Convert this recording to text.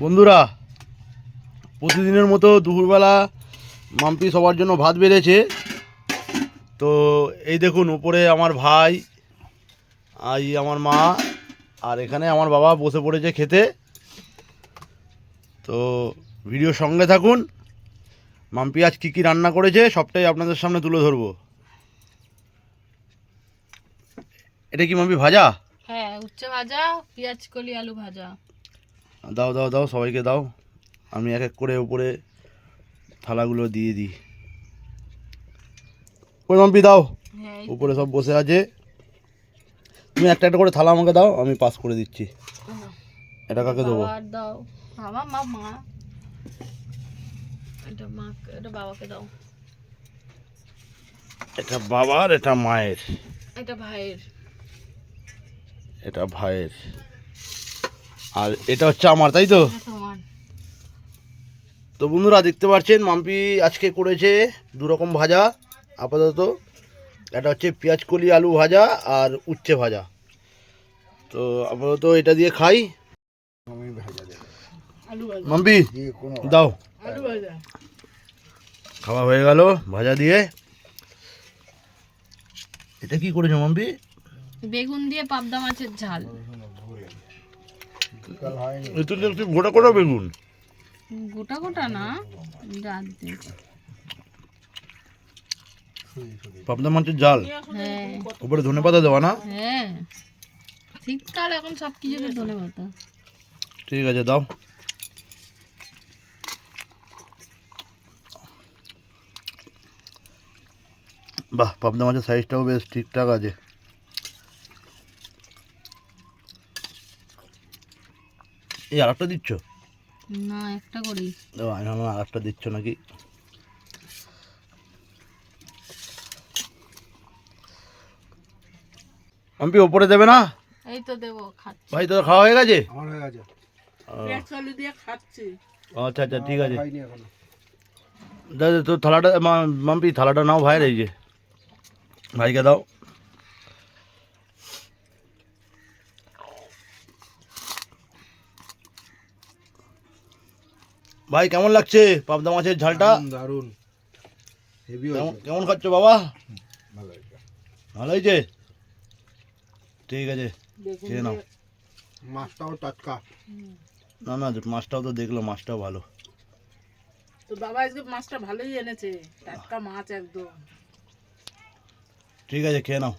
বন্ধুরা, প্রতিদিনের মতো দুপুরবেলা মাম্পি সবার জন্য ভাত বেড়েছে। তো এই দেখুন, উপরে আমার ভাই, আই আমার মা, আর এখানে আমার বাবা বসে পড়েছে খেতে। তো ভিডিও সঙ্গে থাকুন। মাম্পি আজ কী কী রান্না করেছে সবটাই আপনাদের সামনে তুলে ধরবো। এটা কি মাম্পি ভাজা? হ্যাঁ উচ্ছে ভাজা, পেঁয়াজ কলি, আলু ভাজা। দাও দাও দাও সবাইকে দাও। আমি এক এক করে উপরে থালাগুলো দিয়ে দিই। ওই মাম্পি দাও। হ্যাঁ উপরে সব বসে আছে। তুমি একটা একটা করে থালা আমাকে দাও আমি পাস করে দিচ্ছি। এটা কাকে দেবো? দাও। বাবা মা মা। এটা মা এটা বাবাকে দাও। এটা বাবার এটা মায়ের। এটা ভাইয়ের। এটা ভাইয়ের। আর এটা হচ্ছে আমার তাই তো? তো বন্ধুরা দেখতে পাচ্ছেন মাম্পি আজকে করেছে দু রকম ভাজা আপাতত। এটা হচ্ছে পেঁয়াজ কলি আলু ভাজা আর উচ্ছে ভাজা। তো আপাতত এটা দিয়ে খাই। মাম্পি দাও। খাওয়া হয়ে গেল ভাজা দিয়ে। এটা কি করেছ মাম্পি? বেগুন দিয়ে পাবদা মাছের ঝাল। এটা একটু গোটা গোটা বেগুন। গোটা গোটা না? রাত দিয়ে পাবদা মাছের জাল। হ্যাঁ। উপরে ধনে পাতা দেওয়া না? হ্যাঁ। শীতকাল এখন সব কিছুতে ধনে পাতা? ঠিক আছে দাও। বাহ পাবদা মাছের সাইজটাও বেশ ঠিকঠাক আছে। এই আর একটা দিচ্ছ না একটা করি ও, আমি ভাবলাম আর একটা দিচ্ছ নাকি আম্পি ওপরে দেবে না এই তো দেবো খাচ্ছি ভাই তোর খাওয়া হয়ে গেছে আমার হয়ে গেছে আলু দিয়ে খাচ্ছি আচ্ছা আচ্ছা ঠিক আছে দাদা তোর থালাটা মাম্পি থালাটা নাও ভাইয়ের এই যে ভাইকে দাও ভাই কেমন লাগছে পাবদা মাছের ঝালটা? দারুণ, দারুণ। হেভি কেমন হয়েছে। কেমন খাচ্ছ বাবা? ভালো হয়েছে। ভালো হয়েছে? ঠিক আছে খেয়ে নাও। মাছটাও টাটকা। না না মাছটাও তো দেখল মাছটাও ভালো। তো বাবা আজকে মাছটা ভালোই এনেছে। টাটকা মাছ একদম। ঠিক আছে খেয়ে নাও।